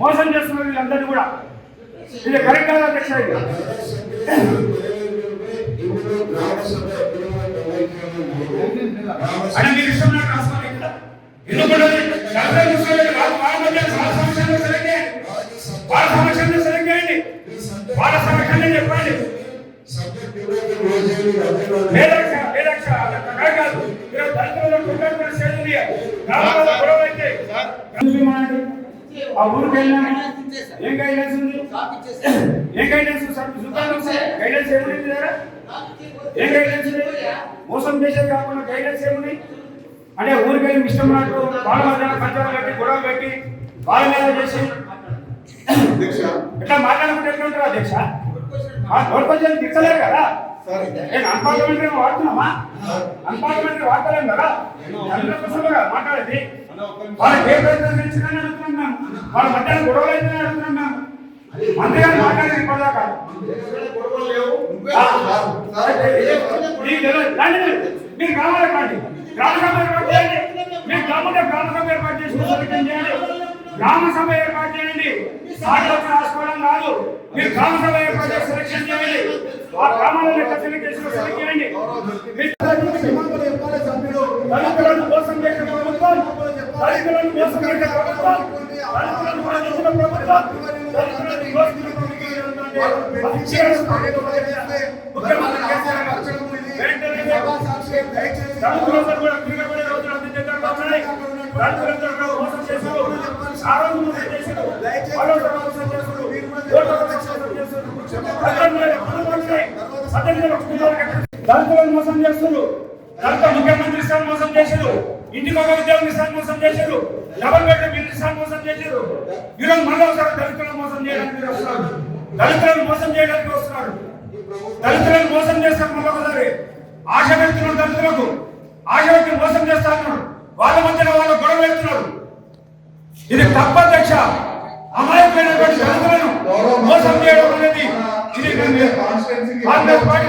మోసం చేస్తున్న వీళ్ళందరినీ కూడా. ఇది కరెక్ట్ కాదు అధ్యక్ష అని మీరు ఇష్టం నాకు రాసుకోండి ఇక్కడ ఎందుకంటే వాళ్ళ సెలెక్ట్ చేయండి. వాళ్ళ సమస్యలను చెప్పండి. వేదక్ష వేదక్ష కాదు. మీరు దళితులలో ఉంది గ్రామాలలో గొడవ అయితే చూపిమానండి. ఆ ఊరికి వెళ్ళినా ఏం గైడెన్స్ ఉంది? ఏం గైడెన్స్ చూద్దాం గైడెన్స్ ఏముంది దగ్గర? ఏం గైడెన్స్ మోసం చేసేది కాకుండా గైడెన్స్ ఏముంది అంటే ఊరికి వెళ్ళి ఇష్టం ఉన్నట్టు వాళ్ళ మధ్య పంచాలు పెట్టి గొడవ పెట్టి వాళ్ళ మీద చేసి. ఇట్లా మాట్లాడుకుంటే ఎట్లా ఉంటారు అధ్యక్ష ఆ నోటికొచ్చేది తిట్టలేరు కదా? నేను అన్పార్లమెంటరీ వాడుతున్నామా? అన్పార్లమెంటరీ వాడతలేం కదా? అందుకోసమే కదా మాట్లాడేది? వాళ్ళ ఏ ప్రయత్నం వాళ్ళ మధ్య గొడవలు అయితే అడుగుతున్నాం మంత్రి గారు మాట్లాడేది ఇప్పటిదాకా మీరు. రండి. గ్రామ సభ ఏర్పాటు చేయండి. మీరు గ్రామంలో గ్రామ సభ ఏర్పాటు చేసి సెలక్షన్ చేయండి. గ్రామ సభ ఏర్పాటు చేయండి. రాసుకోవడం కాదు. మీరు గ్రామ సభ ఏర్పాటు చేసి సెలక్షన్ చేయండి. ఆ గ్రామాల లెక్క సెలెక్ట్ చేసి సెలెక్ట్ చేయండి దళితులను మోసం చేసిన ప్రభుత్వం దళితులను మోసం ప్రభుత్వం దళితులను మోసం ప్రభుత్వం దళితులను మోసం ప్రభుత్వం ముఖ్యమంత్రి కేసీఆర్ గారు వెంటనే దళితులందరూ కూడా తిరగబడే రోజులు అందించేటట్టు ఉన్నాయి. కూడా మోసం చేశారు. ఆ రోజు మోసం చేశారు. మోసం చేశారు. మోసం దళితులను మోసం దళిత ముఖ్యమంత్రి స్థానం మోసం చేశారు ఇంటికి ఒక ఉద్యోగం స్థానం మోసం చేశారు. డబల్ బెడ్రూమ్ స్థానం మోసం చేశారు. ఈరోజు ఒకసారి దళితులను మోసం చేయడానికి వస్తున్నారు. దళితులను మోసం చేయడానికి వస్తున్నారు. దళితులను మోసం చేస్తారు మళ్ళీ ఒకసారి. ఆశ పెడుతున్నారు దళితులకు. ఆశ పెట్టి మోసం చేస్తా ఉన్నారు. వాళ్ళ మధ్యన వాళ్ళ గొడవ పెడుతున్నారు. ఇది తప్ప అధ్యక్ష. అమాయకమైనటువంటి దళితులను మోసం చేయడం అనేది ఇది కాంగ్రెస్ పార్టీ